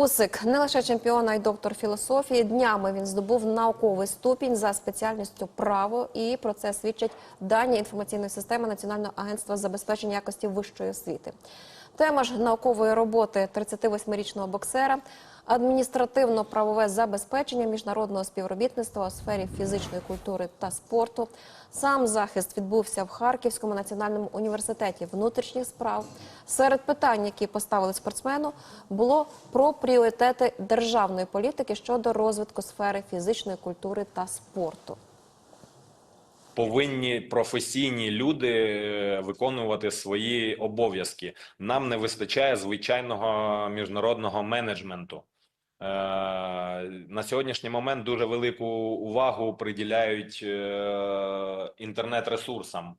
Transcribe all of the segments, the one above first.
Усик не лише чемпіон, а й доктор філософії. Днями він здобув науковий ступінь за спеціальністю право, і про це свідчать дані інформаційної системи Національного агентства забезпечення якості вищої освіти. Тема ж наукової роботи 38-річного боксера адміністративно-правове забезпечення міжнародного співробітництва у сфері фізичної культури та спорту. Сам захист відбувся в Харківському національному університеті внутрішніх справ. Серед питань, які поставили спортсмену, було про пріоритети державної політики щодо розвитку сфери фізичної культури та спорту. повинні професійні люди е, виконувати свої обов'язки. Нам не вистачає звичайного міжнародного менеджменту. Е, На сьогоднішній момент дуже велику увагу приділяють е, інтернет-ресурсам.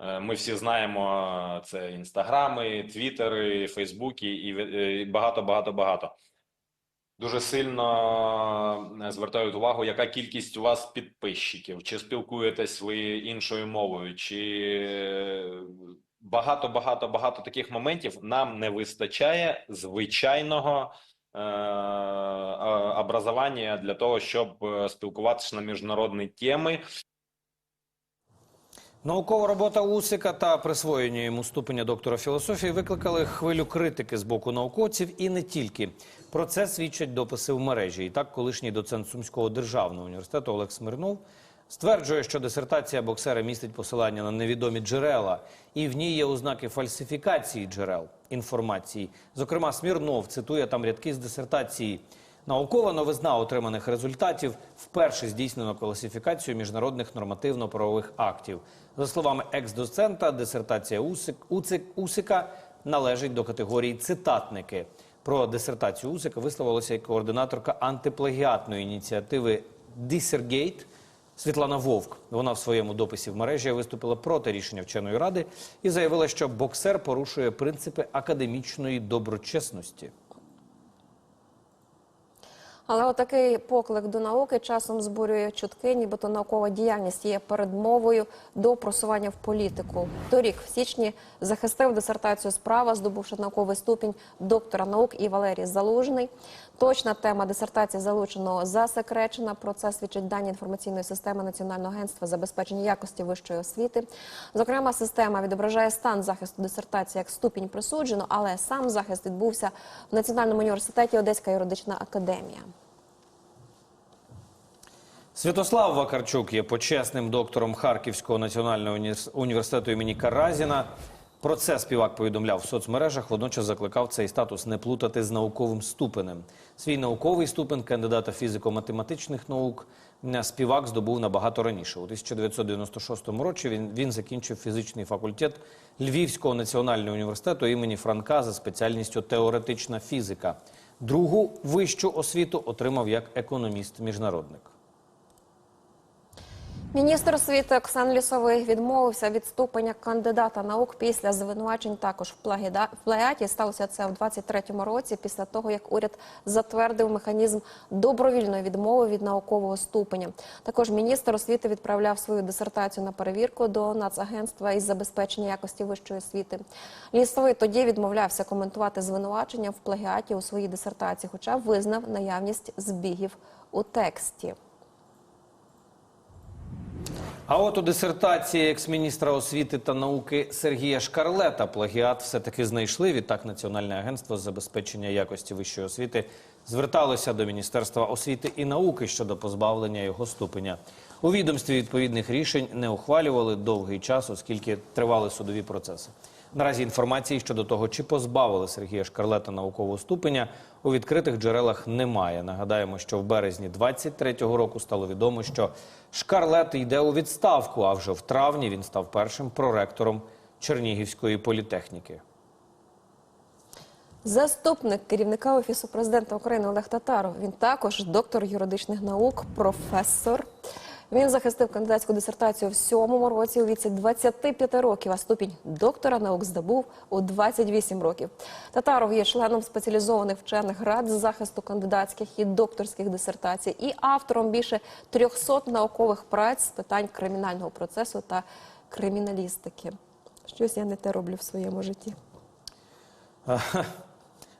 Е, Ми всі знаємо це інстаграми, твіттери, фейсбуки і багато, багато, багато. Дуже сильно звертають увагу, яка кількість у вас підписчиків, чи спілкуєтесь ви іншою мовою, чи багато, багато, багато таких моментів нам не вистачає звичайного е, е, образування для того, щоб е, спілкуватися на міжнародні теми. Наукова робота Усика та присвоєння йому ступеня доктора філософії викликали хвилю критики з боку науковців і не тільки. Про це свідчать дописи в мережі. І так, колишній доцент Сумського державного університету Олег Смирнов стверджує, що дисертація боксера містить посилання на невідомі джерела, і в ній є ознаки фальсифікації джерел інформації. Зокрема, Смірнов цитує там рядки з дисертації. Наукова новизна отриманих результатів вперше здійснено класифікацію міжнародних нормативно-правових актів. За словами екс-доцента, дисертація Усик, Уцик, Усика належить до категорії цитатники. Про дисертацію Усика висловилася і координаторка антиплагіатної ініціативи Дісергейт Світлана Вовк. Вона в своєму дописі в мережі виступила проти рішення вченої ради і заявила, що боксер порушує принципи академічної доброчесності. Але отакий поклик до науки часом збурює чутки, нібито наукова діяльність є передмовою до просування в політику. Торік в січні захистив дисертацію справа, здобувши науковий ступінь доктора наук і Валерій Залужний. Точна тема дисертації залученого засекречена. Про це свідчить дані інформаційної системи Національного агентства забезпечення якості вищої освіти. Зокрема, система відображає стан захисту дисертації як ступінь присуджено, але сам захист відбувся в Національному університеті Одеська юридична академія. Святослав Вакарчук є почесним доктором Харківського національного університету імені Каразіна. Про це співак повідомляв в соцмережах. Водночас закликав цей статус не плутати з науковим ступенем. Свій науковий ступень кандидата фізико-математичних наук співак здобув набагато раніше. У 1996 році він, він закінчив фізичний факультет Львівського національного університету імені Франка за спеціальністю теоретична фізика. Другу вищу освіту отримав як економіст-міжнародник. Міністр освіти Оксан Лісовий відмовився від ступеня кандидата наук після звинувачень також в плагіаті. Сталося це в 23-му році, після того як уряд затвердив механізм добровільної відмови від наукового ступеня. Також міністр освіти відправляв свою дисертацію на перевірку до Нацагентства із забезпечення якості вищої освіти. Лісовий тоді відмовлявся коментувати звинувачення в плагіаті у своїй дисертації, хоча визнав наявність збігів у тексті. А от у дисертації екс-міністра освіти та науки Сергія Шкарлета плагіат все-таки знайшли. Відтак Національне агентство з забезпечення якості вищої освіти зверталося до Міністерства освіти і науки щодо позбавлення його ступеня. У відомстві відповідних рішень не ухвалювали довгий час, оскільки тривали судові процеси. Наразі інформації щодо того, чи позбавили Сергія Шкарлета наукового ступеня, у відкритих джерелах немає. Нагадаємо, що в березні 23-го року стало відомо, що Шкарлет йде у відставку, а вже в травні він став першим проректором Чернігівської політехніки. Заступник керівника офісу президента України Олег Татаров. Він також доктор юридичних наук, професор. Він захистив кандидатську дисертацію в сьомому році у віці 25 років, а ступінь доктора наук здобув у 28 років. Татаров є членом спеціалізованих вчених рад з захисту кандидатських і докторських дисертацій і автором більше 300 наукових праць з питань кримінального процесу та криміналістики. Щось я не те роблю в своєму житті.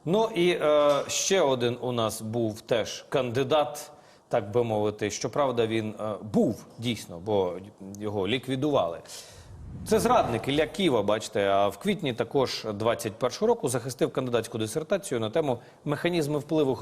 Ну і е, ще один у нас був теж кандидат, так би мовити. Щоправда, він е, був дійсно, бо його ліквідували. Це зрадник Ілля Ківа, бачите. А в квітні також 21-го року захистив кандидатську дисертацію на тему механізми впливу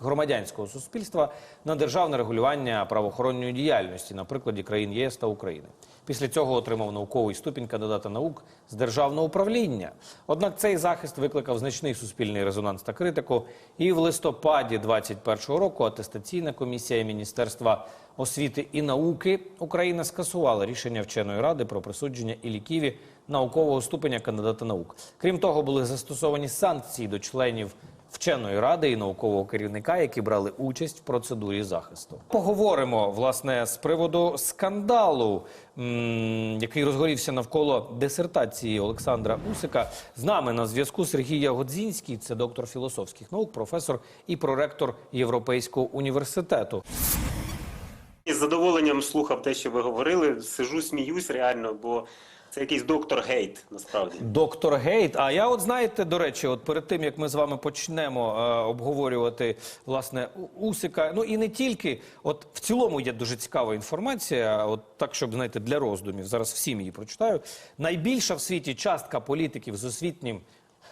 громадянського суспільства на державне регулювання правоохоронної діяльності на прикладі країн ЄС та України. Після цього отримав науковий ступінь кандидата наук з державного управління. Однак цей захист викликав значний суспільний резонанс та критику. І в листопаді 21-го року атестаційна комісія Міністерства освіти і науки України скасувала рішення вченої ради про присудження Іллі Ківі наукового ступеня кандидата наук. Крім того, були застосовані санкції до членів вченої ради і наукового керівника, які брали участь в процедурі захисту. Поговоримо власне з приводу скандалу, який розгорівся навколо дисертації Олександра Усика. З нами на зв'язку Сергій Ягодзінський, це доктор філософських наук, професор і проректор Європейського університету. Із задоволенням слухав те, що ви говорили. Сижу, сміюсь реально, бо це якийсь доктор Гейт, насправді. Доктор Гейт. А я, от знаєте, до речі, от перед тим як ми з вами почнемо е, обговорювати власне Усика, ну і не тільки, от в цілому є дуже цікава інформація. От так, щоб знаєте, для роздумів зараз всім її прочитаю. Найбільша в світі частка політиків з освітнім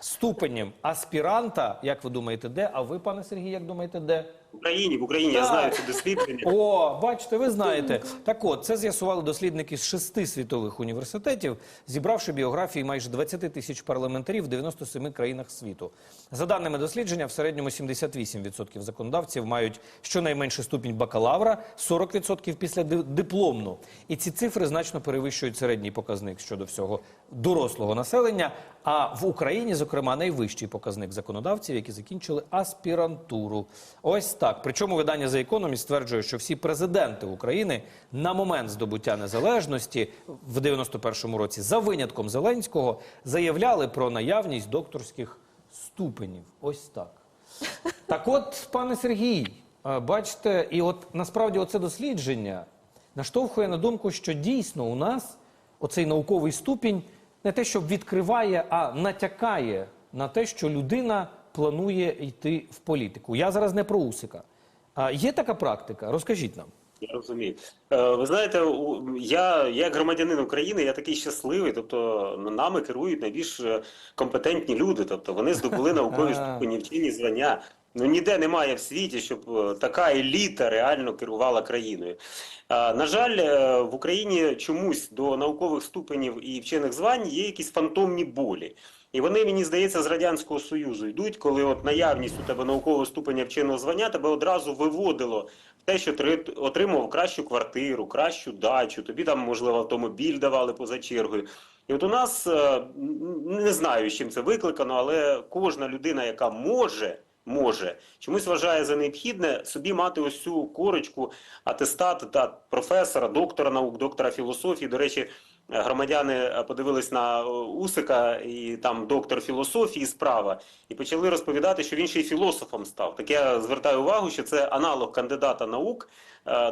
ступенем аспіранта. Як ви думаєте, де? А ви, пане Сергій, як думаєте, де? В Україні, в Україні я знаю це дослідження. О, бачите, ви знаєте. Так от, це з'ясували дослідники з шести світових університетів, зібравши біографії майже 20 тисяч парламентарів в 97 країнах світу. За даними дослідження, в середньому 78% законодавців мають щонайменше ступінь бакалавра, 40% після дипломну. І ці цифри значно перевищують середній показник щодо всього дорослого населення. А в Україні, зокрема, найвищий показник законодавців, які закінчили аспірантуру. Ось так. Причому видання The Economist стверджує, що всі президенти України на момент здобуття незалежності в 91-му році, за винятком Зеленського, заявляли про наявність докторських ступенів. Ось так. Так от, пане Сергій, бачите, і от насправді оце дослідження наштовхує на думку, що дійсно у нас оцей науковий ступінь не те, що відкриває, а натякає на те, що людина планує йти в політику. Я зараз не про Усика. А є така практика? Розкажіть нам. Я розумію. Е, Ви знаєте, я як громадянин України, я такий щасливий. Тобто нами керують найбільш е, компетентні люди. Тобто вони здобули наукові ступені, вчені звання. Ну ніде немає в світі, щоб е, така еліта реально керувала країною. На жаль, е, в Україні чомусь до наукових ступенів і вчених звань є якісь фантомні болі. І вони, мені здається, з Радянського Союзу йдуть, коли от наявність у тебе наукового ступеня вченого звання тебе одразу виводило в те, що ти отримав кращу квартиру, кращу дачу, тобі там, можливо, автомобіль давали поза чергою. І от у нас е, не знаю, з чим це викликано, але кожна людина, яка може. Може чомусь вважає за необхідне собі мати ось цю корочку, атестат та професора, доктора наук, доктора філософії. До речі, громадяни е, подивились на е, Усика і там доктор філософії справа, і почали розповідати, що він ще й філософом став. Так я звертаю увагу, що це аналог кандидата наук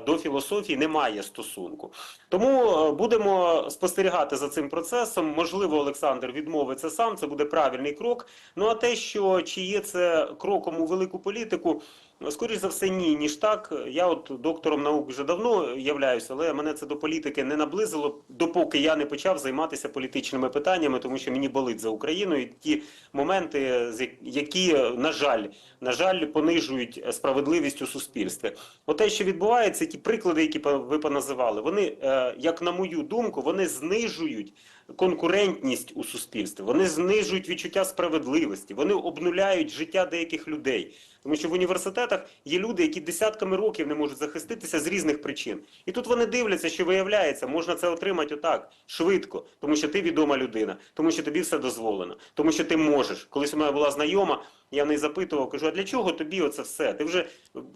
до філософії не має стосунку. Тому е, будемо спостерігати за цим процесом. Можливо, Олександр відмовиться сам. Це буде правильний крок. Ну а те, що чи є це кроком у велику політику. Скоріше за все, ні, ніж так. Я от доктором наук вже давно являюся, але мене це до політики не наблизило, допоки я не почав займатися політичними питаннями, тому що мені болить за Україну і ті моменти, які, на жаль, на жаль, понижують справедливість у суспільстві. От те, що відбувається, ті приклади, які ви поназивали, вони, е, як на мою думку, вони знижують конкурентність у суспільстві, вони знижують відчуття справедливості, вони обнуляють життя деяких людей. Тому що в університетах є люди, які десятками років не можуть захиститися з різних причин. І тут вони дивляться, що виявляється, можна це отримати отак швидко, тому що ти відома людина, тому що тобі все дозволено, тому що ти можеш. Колись у мене була знайома, я в неї запитував, кажу: а для чого тобі оце все? Ти вже,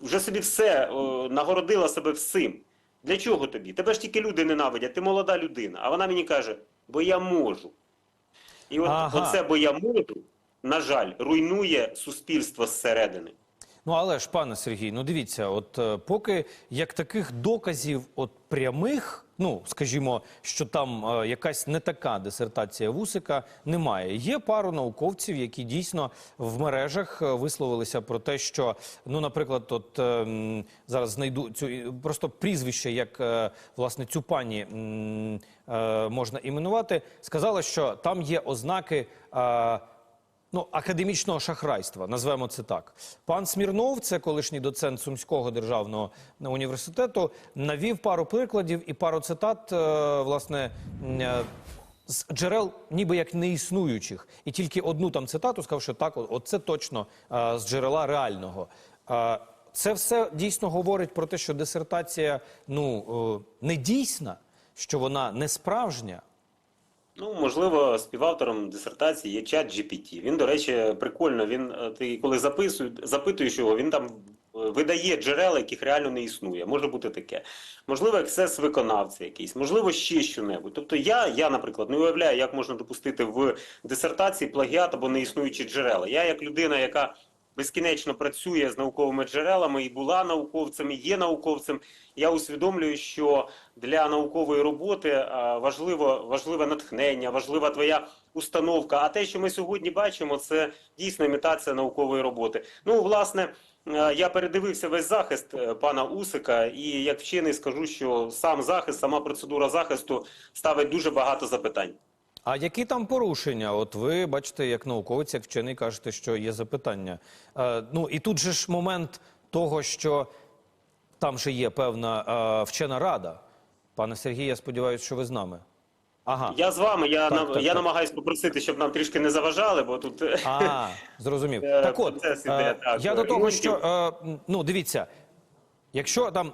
вже собі все о, нагородила себе всім. Для чого тобі? Тебе ж тільки люди ненавидять, ти молода людина. А вона мені каже, бо я можу. І от Ага. оце, бо я можу, на жаль, руйнує суспільство зсередини. Ну але ж, пане Сергій, ну дивіться, от е, поки як таких доказів, от прямих ну скажімо, що там е, якась не така дисертація вусика немає. Є пару науковців, які дійсно в мережах е, висловилися про те, що ну, наприклад, от е, зараз знайду цю просто прізвище, як е, власне цю пані е, можна іменувати, сказала, що там є ознаки. Е, Ну, академічного шахрайства, назвемо це так. Пан Смірнов, це колишній доцент Сумського державного університету, навів пару прикладів і пару цитат, е, власне, е, з джерел, ніби як неіснуючих. І тільки одну там цитату сказав, що так, от це точно е, з джерела реального. Це все дійсно говорить про те, що дисертація ну, не дійсна, що вона не справжня. Ну, можливо, співавтором дисертації є чат GPT. Він, до речі, прикольно. Він е, ти коли записує, запитуєш його, він там е, видає джерела, яких реально не існує. Може бути таке. Можливо, ексцес виконавця якийсь, можливо, ще що-небудь. Тобто, я, я, наприклад, не уявляю, як можна допустити в дисертації плагіат або неіснуючі джерела. Я, як людина, яка безкінечно працює з науковими джерелами і була науковцем, і є науковцем. Я усвідомлюю, що для наукової роботи важливо важливе натхнення, важлива твоя установка. А те, що ми сьогодні бачимо, це дійсно імітація наукової роботи. Ну, власне. е, Я передивився весь захист е, пана Усика, і як вчений скажу, що сам захист, сама процедура захисту ставить дуже багато запитань. А які там порушення? От ви бачите, як науковець, як вчений, кажете, що є запитання. Е, ну і тут же ж момент того, що там же є певна е, вчена рада. Пане Сергій, я сподіваюся, що ви з нами. Ага. Я з вами. Я Так, на так, я так. намагаюся попросити, щоб нам трішки не заважали, бо тут е, А, зрозумів. Е, Так от, іде, е, так, я до того, що, е, ну, дивіться, якщо там,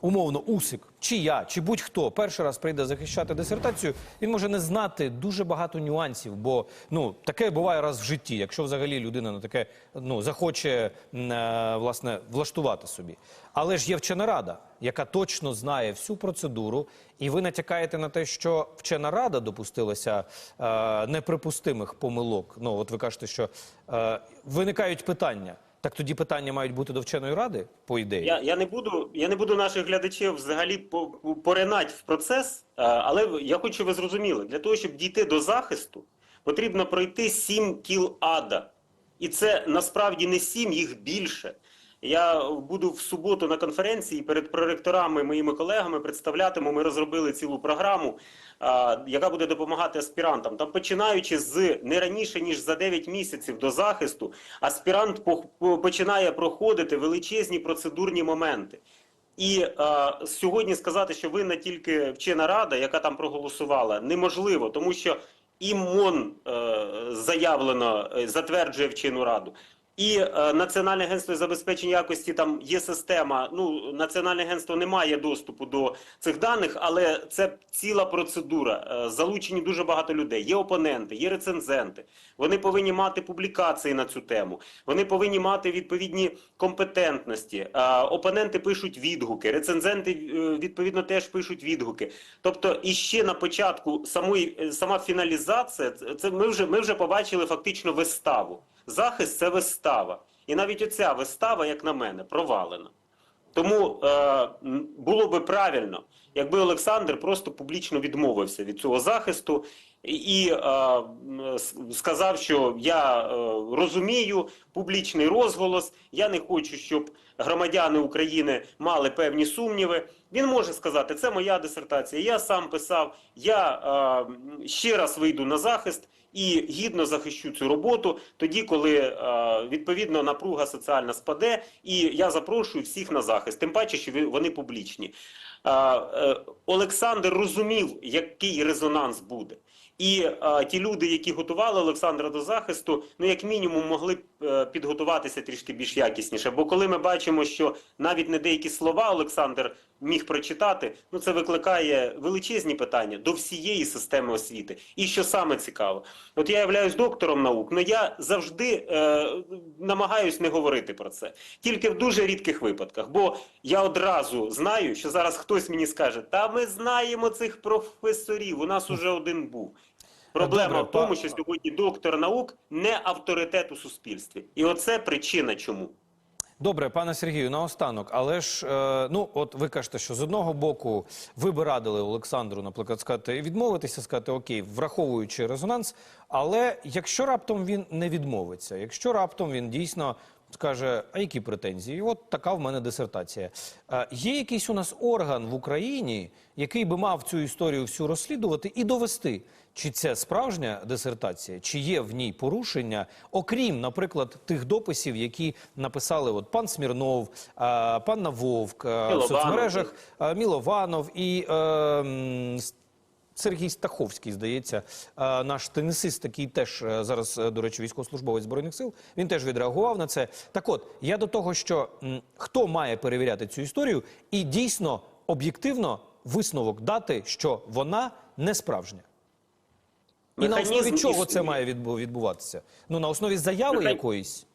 умовно, Усик, чи я, чи будь-хто перший раз прийде захищати дисертацію, він може не знати дуже багато нюансів, бо, ну, таке буває раз в житті, якщо взагалі людина на таке, ну, захоче, е, власне, влаштувати собі. Але ж є вчена рада, яка точно знає всю процедуру, і ви натякаєте на те, що вчена рада допустилася е, неприпустимих помилок. Ну, от ви кажете, що е, виникають питання. Так тоді питання мають бути до вченої ради, по ідеї. Я, я не буду, я не буду наших глядачів взагалі по- по- поринати в процес, е, але я хочу, ви зрозуміли, для того, щоб дійти до захисту, потрібно пройти сім кіл ада. І це насправді не сім, їх більше. Я буду в суботу на конференції перед проректорами, моїми колегами представлятиму. Ми розробили цілу програму, яка буде допомагати аспірантам. Там починаючи з не раніше ніж за 9 місяців до захисту, аспірант починає проходити величезні процедурні моменти. І е, сьогодні сказати, що винна тільки вчена рада, яка там проголосувала, неможливо, тому що і МОН е, заявлено е, затверджує вчену раду. І е, Національне агентство забезпечення якості там є система. Ну, Національне агентство не має доступу до цих даних, але це ціла процедура. Е, залучені дуже багато людей. Є опоненти, є рецензенти. Вони повинні мати публікації на цю тему. Вони повинні мати відповідні компетентності. Е, опоненти пишуть відгуки, рецензенти е, відповідно теж пишуть відгуки. Тобто, іще на початку самої е, сама фіналізація, це ми вже ми вже побачили фактично виставу. Захист це вистава. І навіть оця вистава, як на мене, провалена. Тому е, було би правильно, якби Олександр просто публічно відмовився від цього захисту і, е, сказав, що я е, розумію публічний розголос, я не хочу, щоб громадяни України мали певні сумніви. Він може сказати, це моя дисертація, я сам писав, я е, ще раз вийду на захист і гідно захищу цю роботу тоді, коли е, відповідно напруга соціальна спаде, і я запрошую всіх на захист. Тим паче, що вони публічні. Е, е, Олександр розумів, який резонанс буде. І ті люди, які готували Олександра до захисту, ну як мінімум могли б підготуватися трішки більш якісніше. Бо коли ми бачимо, що навіть не деякі слова Олександр міг прочитати, ну це викликає величезні питання до всієї системи освіти. І що саме цікаво, от я являюсь доктором наук, але я завжди е, намагаюсь не говорити про це, тільки в дуже рідких випадках. Бо я одразу знаю, що зараз хтось мені скаже: та ми знаємо цих професорів, у нас уже один був. Проблема Добре, в тому, що сьогодні доктор наук не авторитет у суспільстві, і оце причина чому. Добре, пане Сергію, наостанок. Але ж, е, ну, от ви кажете, що з одного боку ви би радили Олександру, наприклад, сказати, відмовитися, сказати окей, враховуючи резонанс. Але якщо раптом він не відмовиться, якщо раптом він дійсно скаже, а які претензії? От така в мене дисертація. Е, є якийсь у нас орган в Україні, який би мав цю історію всю розслідувати і довести, чи це справжня дисертація, чи є в ній порушення, окрім, наприклад, тих дописів, які написали от пан Смірнов, е, пан Вовк е, в соцмережах, е, Мілованов і е, Сергій Стаховський, здається, наш тенісист, такий теж е, зараз, е, до речі, військовослужбовець збройних сил. Він теж відреагував на це. Так, от я до того, що хто має перевіряти цю історію, і дійсно об'єктивно висновок дати, що вона не справжня. І на основі чого існує. це має відбуватися? Ну на основі заяви Механізм. якоїсь.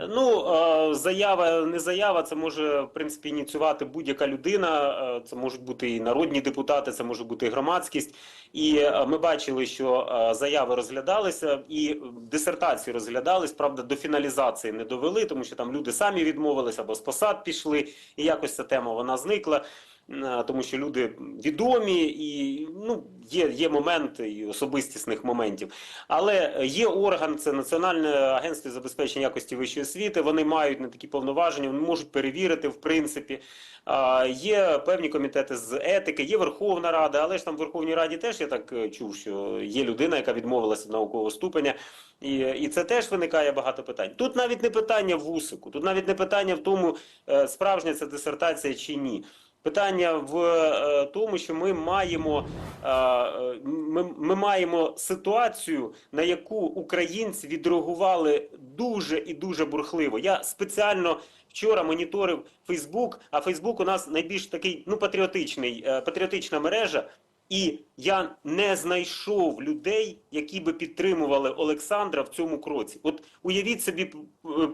Ну, е, заява, не заява, це може, в принципі, ініціювати будь-яка людина. Е, Це можуть бути і народні депутати, це може бути і громадськість. І е, ми бачили, що заяви розглядалися, і дисертації розглядались. Правда, до фіналізації не довели, тому що там люди самі відмовилися або з посад пішли, і якось ця тема вона зникла. Е, Тому що люди відомі і ну є, є моменти і особистісних моментів. Але є орган, це Національне агентство забезпечення якості вищої освіти. Вони мають не такі повноваження, вони можуть перевірити в принципі. А, Є певні комітети з етики, є Верховна Рада, але ж там в Верховній Раді теж я так е, чув, що є людина, яка відмовилася від наукового ступеня, і, і це теж виникає багато питань. Тут навіть не питання в вусику, тут навіть не питання в тому, е, справжня це дисертація чи ні. Питання в е, тому, що ми маємо, е, е, ми, ми маємо ситуацію, на яку українці відреагували дуже і дуже бурхливо. Я спеціально вчора моніторив Фейсбук, а Фейсбук у нас найбільш такий ну патріотичний, патріотична мережа. І я не знайшов людей, які би підтримували Олександра в цьому кроці. От уявіть собі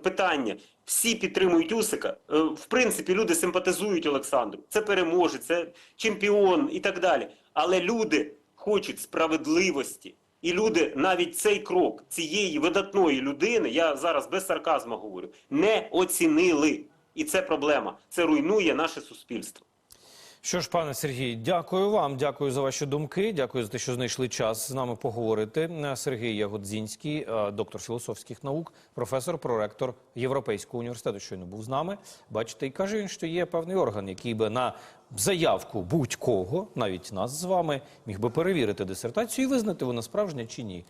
питання: всі підтримують Усика. Е, В принципі, люди симпатизують Олександру. Це переможець, це чемпіон і так далі. Але люди хочуть справедливості. І люди навіть цей крок цієї видатної людини, я зараз без сарказму говорю, не оцінили. І це проблема. Це руйнує наше суспільство. Що ж, пане Сергій, дякую вам, дякую за ваші думки. Дякую за те, що знайшли час з нами поговорити. Е, Сергій Ягодзінський, е, доктор філософських наук, професор, проректор Європейського університету, щойно був з нами. Бачите, і каже він, що є певний орган, який би на заявку будь-кого, навіть нас з вами, міг би перевірити дисертацію і визнати вона справжня чи ні.